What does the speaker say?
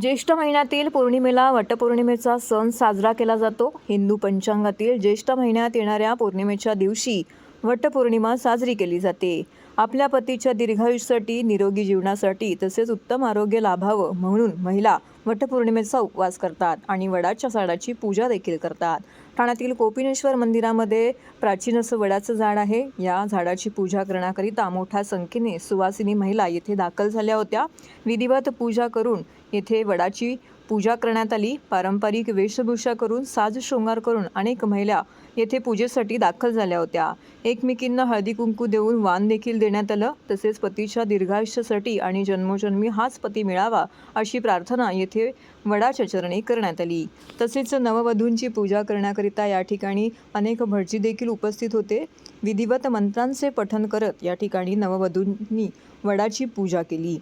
ज्येष्ठ महिन्यातील पौर्णिमेला वटपौर्णिमेचा सण साजरा केला जातो. हिंदू पंचांगातील ज्येष्ठ महिन्यात येणाऱ्या पौर्णिमेच्या दिवशी वटपौर्णिमा साजरी केली जाते. आपल्या पतीच्या दीर्घायुष्यासाठी निरोगी जीवनासाठी तसेच उत्तम आरोग्य लाभावं म्हणून महिला वटपौर्णिमेचा उपवास करतात आणि वडाच्या झाडाची पूजा देखील करतात. ठाण्यातील कोपिनेश्वर मंदिरामध्ये प्राचीन असं वडाचं झाड आहे. या झाडाची पूजा करण्याकरिता मोठ्या संख्येने सुवासिनी महिला येथे दाखल झाल्या होत्या. विधिवत पूजा करून येथे वडाची पूजा करण्यात आली. पारंपरिक वेशभूषा करून साज शृंगार करून अनेक महिला येथे पूजेसाठी दाखल झाल्या होत्या. एकमेकींना हळदी कुंकू देऊन वाण देखील देण्यात आलं. तसेच पतीच्या दीर्घायुष्यासाठी आणि जन्मोजन्मी हाच पती मिळावा अशी प्रार्थना येथे वडाच्या चरणी करण्यात आली. तसेच नववधूंची पूजा करण्याकरिता या ठिकाणी अनेक भटजी देखील उपस्थित होते. विधिवत मंत्रांचे पठण करत या ठिकाणी नववधूंनी वडाची पूजा केली.